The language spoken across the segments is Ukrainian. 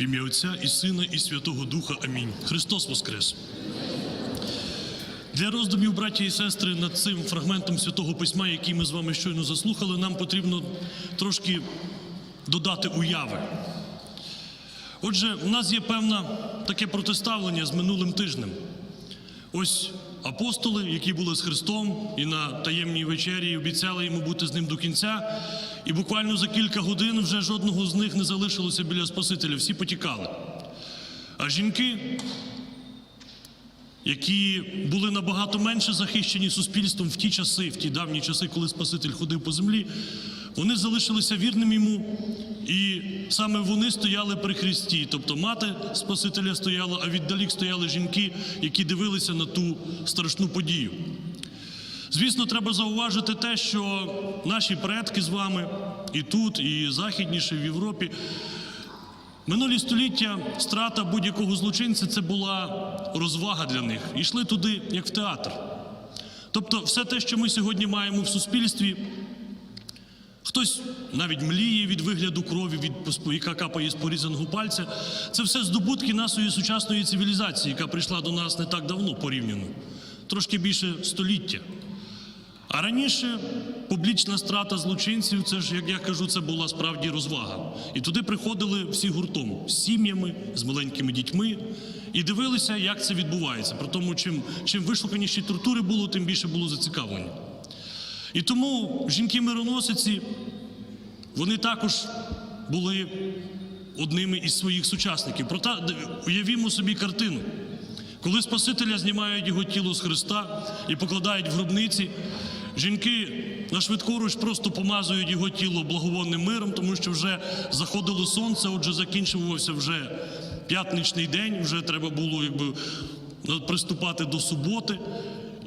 В ім'я Отця і Сина, і Святого Духа. Амінь. Христос Воскрес! Для роздумів, браті і сестри, над цим фрагментом святого письма, який ми з вами щойно заслухали, нам потрібно трошки додати уяви. Отже, у нас є певне таке протиставлення з минулим тижнем. Ось апостоли, які були з Христом і на таємній вечері обіцяли йому бути з ним до кінця. І буквально за кілька годин вже жодного з них не залишилося біля Спасителя, всі потікали. А жінки, які були набагато менше захищені суспільством в ті часи, в ті давні часи, коли Спаситель ходив по землі, вони залишилися вірним йому, і саме вони стояли при Христі. Тобто мати Спасителя стояла, а віддалік стояли жінки, які дивилися на ту страшну подію. Звісно, треба зауважити те, що наші предки з вами і тут, і західніше в Європі. Минулі століття страта будь-якого злочинця це була розвага для них. Йшли туди, як в театр. Тобто, все те, що ми сьогодні маємо в суспільстві, хтось навіть мліє від вигляду крові, від яка капає з порізаного пальця. Це все здобутки нашої сучасної цивілізації, яка прийшла до нас не так давно порівняно, трошки більше століття. А раніше публічна страта злочинців, це ж, як я кажу, це була справді розвага. І туди приходили всі гуртом з сім'ями, з маленькими дітьми і дивилися, як це відбувається. При тому, чим, чим вишуканіші тортури було, тим більше було зацікавлення. І тому жінки-мироносиці, вони також були одними із своїх сучасників. Проте уявімо собі картину. Коли Спасителя знімають його тіло з Христа і покладають в гробниці, жінки на швидкоруч просто помазують його тіло благовонним миром, тому що вже заходило сонце, отже, закінчувався вже п'ятничний день, вже треба було якби приступати до суботи.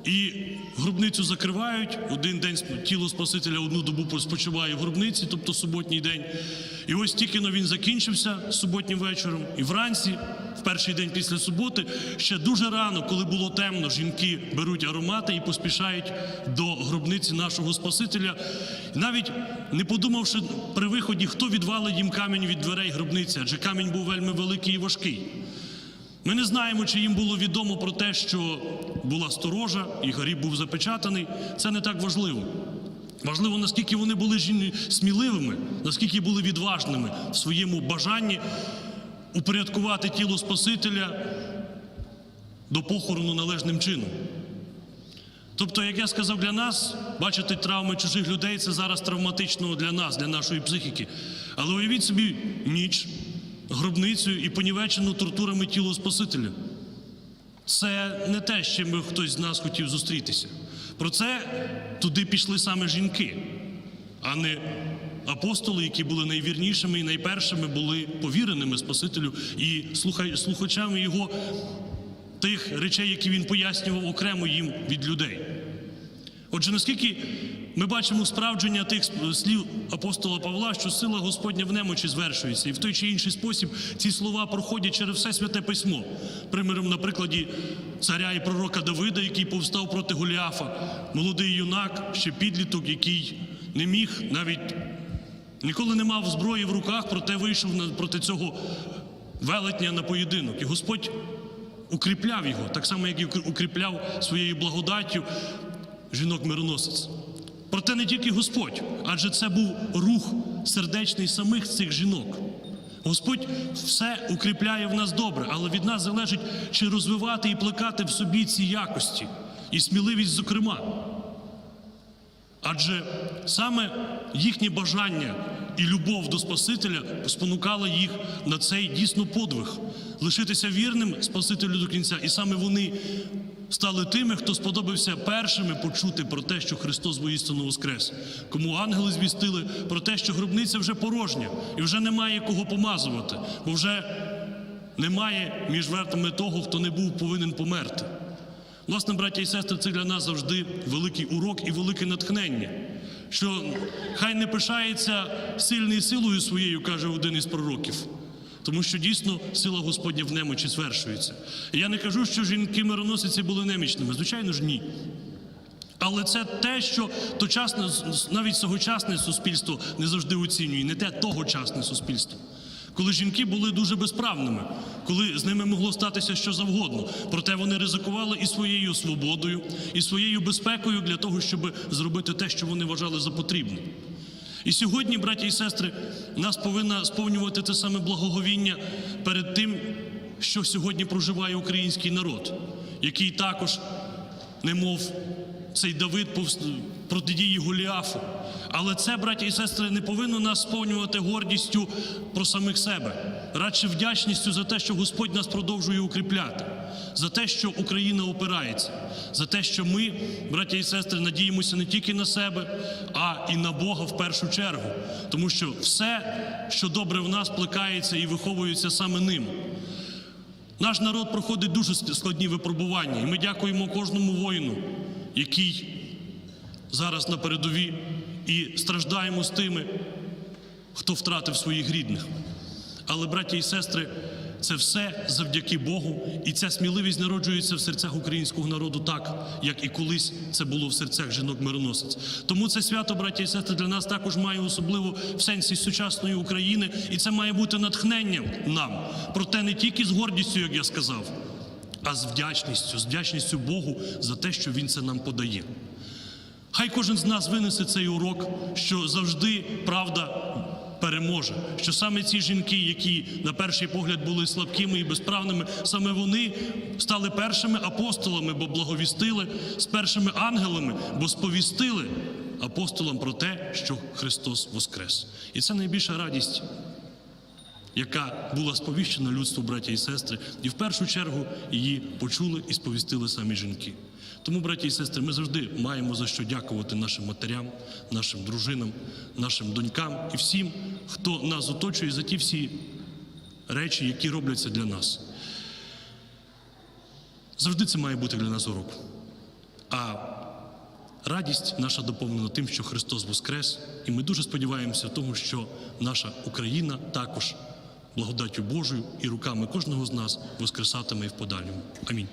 І гробницю закривають. Один день тіло Спасителя одну добу спочиває в гробниці, тобто суботній день. І ось тільки но він закінчився суботнім вечором, і вранці, в перший день після суботи, ще дуже рано, коли було темно, жінки беруть аромати і поспішають до гробниці нашого Спасителя, навіть не подумавши при виході, хто відвалить їм камінь від дверей гробниці, адже камінь був вельми великий і важкий. Ми не знаємо, чи їм було відомо про те, що була сторожа і гріб був запечатаний. Це не так важливо. Важливо, наскільки вони були сміливими, наскільки були відважними в своєму бажанні упорядкувати тіло Спасителя до похорону належним чином. Тобто, як я сказав, для нас бачити травми чужих людей це зараз травматично для нас, для нашої психіки. Але уявіть собі ніч, гробницю і понівечену тортурами тіло Спасителя. Це не те, з чим би хтось з нас хотів зустрітися. Про це туди пішли саме жінки, а не апостоли, які були найвірнішими і найпершими були повіреними Спасителю і слухачами його тих речей, які він пояснював окремо їм від людей. Отже, наскільки ми бачимо справдження тих слів апостола Павла, що сила Господня в немочі звершується, і в той чи інший спосіб ці слова проходять через все святе письмо. Приміром, на прикладі царя і пророка Давида, який повстав проти Голіафа, молодий юнак, ще підліток, який не міг навіть ніколи не мав зброї в руках, проте вийшов на- проти цього велетня на поєдинок. І Господь укріпляв його, так само, як і укріпляв своєю благодаттю жінок-мироносець. Проте не тільки Господь, адже це був рух сердечний самих цих жінок. Господь все укріпляє в нас добре, але від нас залежить, чи розвивати і плекати в собі ці якості, і сміливість, зокрема. Адже саме їхнє бажання і любов до Спасителя спонукала їх на цей дійсно подвиг лишитися вірним Спасителю до кінця. І саме вони стали тими, хто сподобався першими почути про те, що Христос воістину воскрес. Кому ангели звістили про те, що гробниця вже порожня і вже немає кого помазувати, бо вже немає між вертами того, хто не був повинен померти. Власне, браття і сестри, це для нас завжди великий урок і велике натхнення. Що хай не пишається сильний силою своєю, каже один із пророків. Тому що дійсно сила Господня в немочі звершується. І я не кажу, що жінки-мироносиці були немічними. Звичайно ж, ні. Але це те, що точасне, навіть сьогочасне суспільство не завжди оцінює, не те тогочасне суспільство. Коли жінки були дуже безправними, коли з ними могло статися що завгодно. Проте вони ризикували і своєю свободою, і своєю безпекою для того, щоб зробити те, що вони вважали за потрібне. І сьогодні, браті і сестри, нас повинна сповнювати те саме благоговіння перед тим, що сьогодні проживає український народ, який також, немов цей Давид протидії Голіафу. Але це, браті і сестри, не повинно нас сповнювати гордістю про самих себе, радше вдячністю за те, що Господь нас продовжує укріпляти, за те, що Україна опирається, за те, що ми, браті і сестри, надіємося не тільки на себе, а і на Бога в першу чергу, тому що все, що добре в нас, плекається і виховується саме ним. Наш народ проходить дуже складні випробування, і ми дякуємо кожному воїну, який зараз на передові, і страждаємо з тими, хто втратив своїх рідних. Але, браті і сестри, це все завдяки Богу, і ця сміливість народжується в серцях українського народу так, як і колись це було в серцях жінок-мироносиць. Тому це свято, браті і сестри, для нас також має особливо в сенсі сучасної України, і це має бути натхненням нам. Проте не тільки з гордістю, як я сказав, а з вдячністю, з вдячністю Богу за те, що Він це нам подає. Хай кожен з нас винесе цей урок, що завжди правда переможе. Що саме ці жінки, які на перший погляд були слабкими і безправними, саме вони стали першими апостолами, бо благовістили, з першими ангелами, бо сповістили апостолам про те, що Христос воскрес. І це найбільша радість яка була сповіщена людству, браті і сестри, і в першу чергу її почули і сповістили самі жінки. Тому, браті і сестри, ми завжди маємо за що дякувати нашим матерям, нашим дружинам, нашим донькам і всім, хто нас оточує за ті всі речі, які робляться для нас. Завжди це має бути для нас урок. А радість наша доповнена тим, що Христос воскрес, і ми дуже сподіваємося тому, що наша Україна також благодаттю Божою і руками кожного з нас воскресатиме і в подальньому. Амінь.